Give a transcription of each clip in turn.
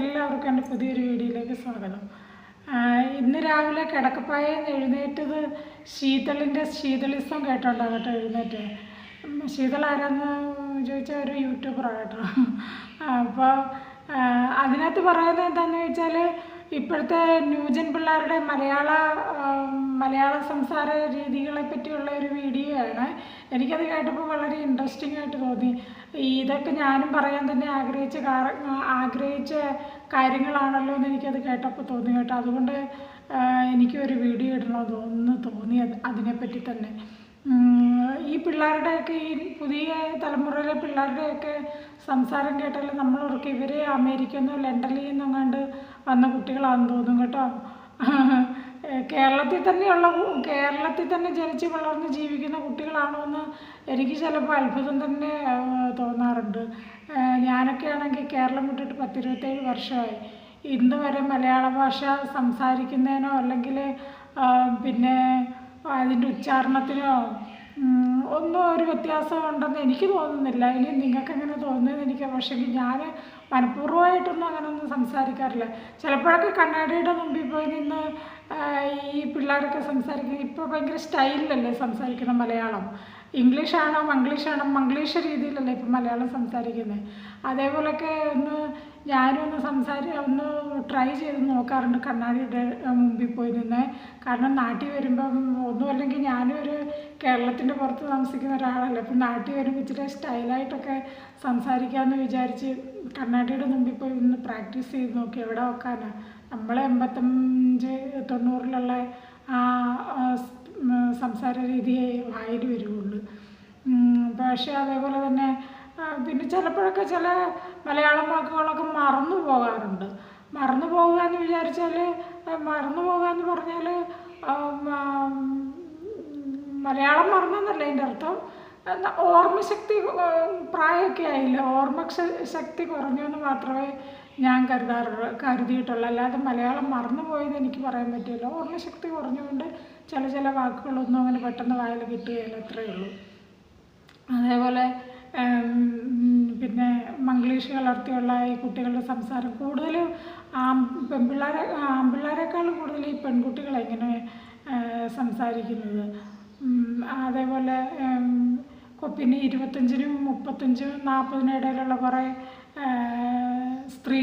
എല്ലാവർക്കും എന്റെ പുതിയൊരു വീഡിയോയിലേക്ക് സ്വാഗതം. ഇന്ന് രാവിലെ കിടക്കപ്പായ എഴുന്നേറ്റത് ശീതളിന്റെ ശീതളിസം കേട്ടോണ്ടാണ് കേട്ടോ എഴുന്നേറ്റ്. ശീതൾ ആരാന്ന് ചോദിച്ചാൽ ഒരു യൂട്യൂബറാണ് കേട്ടോ. അപ്പോൾ അതിനകത്ത് പറയുന്നത് എന്താണെന്ന് ചോദിച്ചാൽ ഇപ്പോഴത്തെ ന്യൂജൻ പിള്ളേരുടെ മലയാള മലയാള സംസാര രീതികളെ പറ്റിയുള്ള ഒരു വീഡിയോ ആണ് എനിക്കത് കേട്ടപ്പോൾ വളരെ ഇൻട്രസ്റ്റിംഗ് ആയിട്ട് തോന്നി. ഇതൊക്കെ ഞാനും പറയാൻ തന്നെ ആഗ്രഹിച്ച ആഗ്രഹിച്ച കാര്യങ്ങളാണല്ലോ എന്ന് എനിക്കത് കേട്ടപ്പോൾ തോന്നി കേട്ടോ. അതുകൊണ്ട് എനിക്കൊരു വീഡിയോ ഇടണമെന്ന് തോന്നുന്നു തോന്നി അത് അതിനെപ്പറ്റി തന്നെ. ഈ പിള്ളേരുടെയൊക്കെ ഈ പുതിയ തലമുറയിലെ പിള്ളേരുടെയൊക്കെ സംസാരം കേട്ടാൽ നമ്മൾ ഇവരെ അമേരിക്കയിൽ നിന്നോ ലണ്ടനിൽ നിന്നും കണ്ട് വന്ന കുട്ടികളാണെന്ന് തോന്നും കേട്ടോ. കേരളത്തിൽ തന്നെയുള്ള കേരളത്തിൽ തന്നെ ജനിച്ച് വളർന്ന് ജീവിക്കുന്ന കുട്ടികളാണോ എന്ന് എനിക്ക് ചിലപ്പോൾ അത്ഭുതം തന്നെ തോന്നാറുണ്ട്. ഞാനൊക്കെ ആണെങ്കിൽ കേരളം വിട്ടിട്ട് പത്തിരുപത്തേഴ് വർഷമായി. ഇന്ന് വരെ മലയാള ഭാഷ സംസാരിക്കുന്നതിനോ അല്ലെങ്കിൽ പിന്നെ അതിന്റെ ഉച്ചാരണത്തിനോ ഒന്നും ഒരു വ്യത്യാസം ഉണ്ടെന്ന് എനിക്ക് തോന്നുന്നില്ല. ഇനി നിങ്ങൾക്ക് എങ്ങനെ തോന്നുന്നതെന്ന് എനിക്ക് പക്ഷേ ഞാൻ മനഃപൂർവമായിട്ടൊന്നും അങ്ങനെ ഒന്നും സംസാരിക്കാറില്ല. ചിലപ്പോഴൊക്കെ കണ്ണാടിയുടെ മുമ്പിൽ പോയി നിന്ന് ഈ പിള്ളേരൊക്കെ സംസാരിക്കുന്നത് ഇപ്പോൾ ഭയങ്കര സ്റ്റൈലിലല്ലേ സംസാരിക്കുന്ന മലയാളം. ഇംഗ്ലീഷാണോ മംഗ്ലീഷാണോ മംഗ്ലീഷ് രീതിയിലല്ലേ ഇപ്പം മലയാളം സംസാരിക്കുന്നത് അതേപോലെയൊക്കെ ഒന്ന് ഞാനും ഒന്ന് സംസാരി ഒന്ന് ട്രൈ ചെയ്ത് നോക്കാറുണ്ട് കണ്ണാടിയുടെ മുമ്പിൽ പോയി നിന്ന്. കാരണം നാട്ടിൽ വരുമ്പം ഒന്നും അല്ലെങ്കിൽ ഞാനും ഒരു കേരളത്തിന്റെ പുറത്ത് താമസിക്കുന്ന ഒരാളല്ലേ? അപ്പം നാട്ടിൽ വരുമ്പോൾ ഇച്ചിരി സ്റ്റൈലായിട്ടൊക്കെ സംസാരിക്കാമെന്ന് വിചാരിച്ച് കർണാടകയുടെ മുമ്പിൽ പോയി ഒന്ന് പ്രാക്ടീസ് ചെയ്ത് നോക്കി എവിടെ വെക്കാനാണ് നമ്മൾ എൺപത്തഞ്ച് തൊണ്ണൂറിലുള്ള ആ സംസാര രീതിയെ വായിൽ വരുള്ളൂ പക്ഷേ അതേപോലെ തന്നെ പിന്നെ ചിലപ്പോഴൊക്കെ ചില മലയാളം വാക്കുകളൊക്കെ മറന്നു പോകാറുണ്ട്. മറന്നു പോകുക എന്ന് വിചാരിച്ചാൽ മറന്നു പോകുക എന്ന് പറഞ്ഞാൽ മലയാളം മറന്നെന്നല്ല അതിന്റെ അർത്ഥം. ഓർമ്മശക്തി പ്രായമൊക്കെ ആയില്ല? ഓർമ്മ ശക്തി കുറഞ്ഞു എന്ന് മാത്രമേ ഞാൻ കരുതാറുള്ളൂ കരുതിയിട്ടുള്ളൂ. അല്ലാതെ മലയാളം മറന്നു പോയെന്ന് എനിക്ക് പറയാൻ പറ്റില്ല. ഓർമ്മശക്തി കുറഞ്ഞുകൊണ്ട് ചില ചില വാക്കുകളൊന്നും അങ്ങനെ പെട്ടെന്ന് വായിൽ കിട്ടുകയില്ല അത്രയേ ഉള്ളൂ അതേപോലെ പിന്നെ മംഗ്ലീഷ് കലർത്തിയുള്ള ഈ കുട്ടികളുടെ സംസാരം കൂടുതൽ പെൺപിള്ളേരെ ആൺപിള്ളേരെക്കാളും കൂടുതൽ ഈ പെൺകുട്ടികളെങ്ങനെ സംസാരിക്കുന്നത്? അതേപോലെ പിന്നെ ഇരുപത്തഞ്ചിനും മുപ്പത്തഞ്ചിനും നാൽപ്പതിനും ഇടയിലുള്ള കുറേ സ്ത്രീ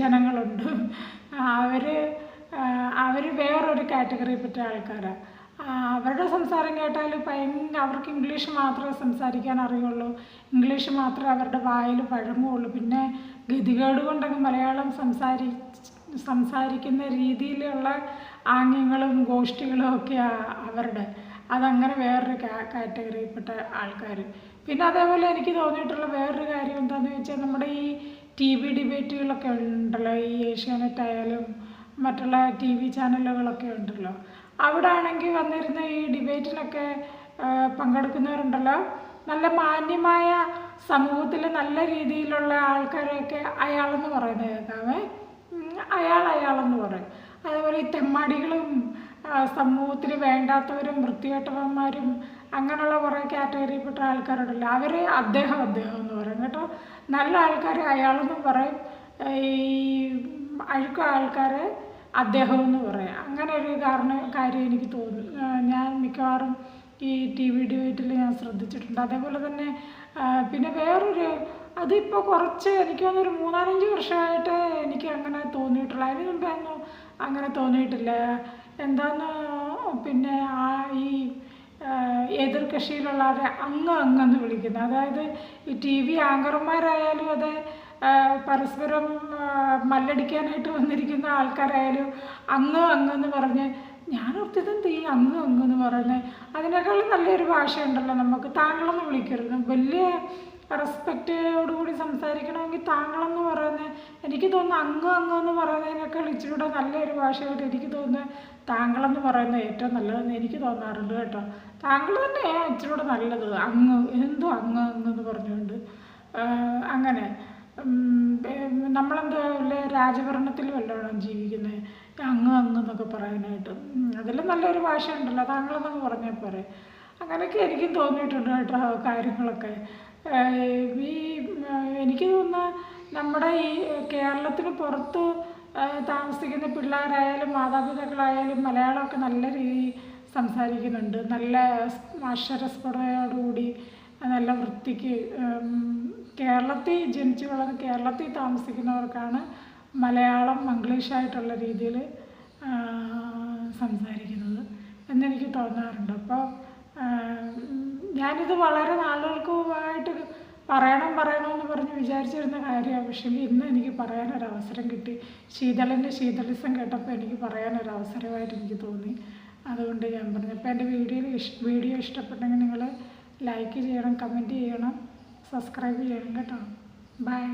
ജനങ്ങളുണ്ട്. അവർ അവർ വേറൊരു കാറ്റഗറിയിൽപ്പെട്ട ആൾക്കാരാണ് അവരുടെ സംസാരം കേട്ടാൽ ഭയങ്കര അവർക്ക് ഇംഗ്ലീഷ് മാത്രമേ സംസാരിക്കാൻ അറിയുള്ളൂ. ഇംഗ്ലീഷ് മാത്രമേ അവരുടെ വായിൽ പഴങ്ങുള്ളൂ. പിന്നെ ഗതികേട് കൊണ്ടങ്ങ് മലയാളം സംസാരി സംസാരിക്കുന്ന രീതിയിലുള്ള ആംഗ്യങ്ങളും ഗോഷ്ഠികളും ഒക്കെയാണ് അവരുടെ. അതങ്ങനെ വേറൊരു കാറ്റഗറിയിൽപ്പെട്ട ആൾക്കാർ പിന്നെ അതേപോലെ എനിക്ക് തോന്നിയിട്ടുള്ള വേറൊരു കാര്യം എന്താണെന്ന് വെച്ചാൽ നമ്മുടെ ഈ ടി വി ഡിബേറ്റുകളൊക്കെ ഉണ്ടല്ലോ ഈ ഏഷ്യാനെറ്റ് ആയാലും മറ്റുള്ള ടി വി ചാനലുകളൊക്കെ ഉണ്ടല്ലോ. അവിടെ ആണെങ്കിൽ വന്നിരുന്ന ഈ ഡിബേറ്റിലൊക്കെ പങ്കെടുക്കുന്നവരുണ്ടല്ലോ. നല്ല മാന്യമായ സമൂഹത്തിൽ നല്ല രീതിയിലുള്ള ആൾക്കാരെയൊക്കെ അയാളെന്ന് പറയുന്നത് കേൾക്കാമേ അയാൾ അയാളെന്ന് പറയും. അതേപോലെ ഈ തെമ്മാടികളും സമൂഹത്തിൽ വേണ്ടാത്തവരും വൃത്തികെട്ടവന്മാരും അങ്ങനെയുള്ള കുറേ കാറ്റഗറിയിൽപ്പെട്ട ആൾക്കാരുണ്ടല്ലോ. അവർ അദ്ദേഹം അദ്ദേഹം എന്ന് പറയും കേട്ടോ. നല്ല ആൾക്കാരെ അയാളെന്ന് പറയും. ഈ അഴുക്ക ആൾക്കാരെ അദ്ദേഹം എന്ന് പറയും. അങ്ങനെ ഒരു കാരണം കാര്യം എനിക്ക് തോന്നുന്നു ഞാൻ മിക്കവാറും ഈ ടി വി ഡിബേറ്റിൽ ഞാൻ ശ്രദ്ധിച്ചിട്ടുണ്ട്. അതേപോലെ തന്നെ പിന്നെ വേറൊരു അതിപ്പോൾ കുറച്ച് എനിക്ക് തോന്നുന്നൊരു മൂന്നാലഞ്ച് വർഷമായിട്ട് എനിക്ക് അങ്ങനെ തോന്നിയിട്ടുള്ള അതിന് മുമ്പേ അങ്ങനെ തോന്നിയിട്ടില്ല. എന്താന്ന് പിന്നെ ആ ഈ എതിർ കക്ഷിയിലുള്ളവരെ അങ്ങ് അങ്ങെന്ന് വിളിക്കുന്നത്. അതായത് ഈ ടി വി ആങ്കർമാരായാലും അത് പരസ്പരം മല്ലടിക്കാനായിട്ട് വന്നിരിക്കുന്ന ആൾക്കാരായാലും അങ്ങ് അങ്ങെന്ന് പറഞ്ഞ് ഞാൻ ഓർത്തിതെന്ത് ഈ അങ്ങ് അങ്ങ് എന്ന് പറയുന്നത് അതിനേക്കാളും നല്ലൊരു ഭാഷയുണ്ടല്ലോ നമുക്ക്. താങ്കളെന്ന് വിളിക്കരുത്. വലിയ റെസ്പെക്റ്റോടുകൂടി സംസാരിക്കണമെങ്കിൽ താങ്കളെന്ന് പറയുന്നത് എനിക്ക് തോന്നുന്നു അങ്ങ് അങ്ങ് എന്ന് പറയുന്നതിനേക്കാൾ ഇച്ചിരി കൂടെ നല്ലൊരു ഭാഷയായിട്ട് എനിക്ക് തോന്നുന്നത് താങ്കളെന്ന് പറയുന്നത് ഏറ്റവും നല്ലതെന്ന് എനിക്ക് തോന്നാറുണ്ട് കേട്ടോ. താങ്കൾ തന്നെയാണ് ഇച്ചിരി കൂടെ നല്ലത്. അങ്ങ് എന്തോ അങ്ങ് അങ്ങ് എന്ന് പറഞ്ഞുകൊണ്ട്. അങ്ങനെ. നമ്മളെന്താ വല്ല രാജഭരണത്തിൽ വല്ലവണ്ണം ജീവിക്കുന്നത് അങ്ങ് അങ്ങ് എന്നൊക്കെ പറയാനായിട്ട് അതിലും നല്ലൊരു ഭാഷ ഉണ്ടല്ലോ താങ്കളെന്നൊക്കെ പറഞ്ഞാൽ പോരെ. അങ്ങനെയൊക്കെ എനിക്കും തോന്നിയിട്ടുണ്ട് കേട്ടോ കാര്യങ്ങളൊക്കെ. ഈ എനിക്ക് തോന്നുന്ന നമ്മുടെ ഈ കേരളത്തിന് പുറത്ത് താമസിക്കുന്ന പിള്ളേരായാലും മാതാപിതാക്കളായാലും മലയാളമൊക്കെ നല്ല രീതിയിൽ സംസാരിക്കുന്നുണ്ട്. നല്ല അക്ഷരസ്ഫുടയോടുകൂടി നല്ല വൃത്തിക്ക് കേരളത്തിൽ ജനിച്ചു വളർന്ന് കേരളത്തിൽ താമസിക്കുന്നവർക്കാണ് മലയാളം മംഗ്ലീഷായിട്ടുള്ള രീതിയിൽ സംസാരിക്കുന്നത് എന്നെനിക്ക് തോന്നാറുണ്ട്. അപ്പോൾ ഞാനിത് വളരെ നാളുകൾക്കുമായിട്ട് പറയണം പറയണം എന്ന് പറഞ്ഞ് വിചാരിച്ചിരുന്ന കാര്യമാണ്. പക്ഷേ ഇന്ന് എനിക്ക് പറയാനൊരവസരം കിട്ടി. ശീതളിന്റെ ശീതളിസം കേട്ടപ്പോൾ എനിക്ക് പറയാനൊരവസരമായിട്ട് എനിക്ക് തോന്നി. അതുകൊണ്ട് ഞാൻ പറഞ്ഞു അപ്പോൾ എന്റെ വീഡിയോ വീഡിയോ ഇഷ്ടപ്പെട്ടെങ്കിൽ നിങ്ങൾ ലൈക്ക് ചെയ്യണം കമന്റ് ചെയ്യണം സബ്സ്ക്രൈബ് ചെയ്യണം കേട്ടോ. ബൈ.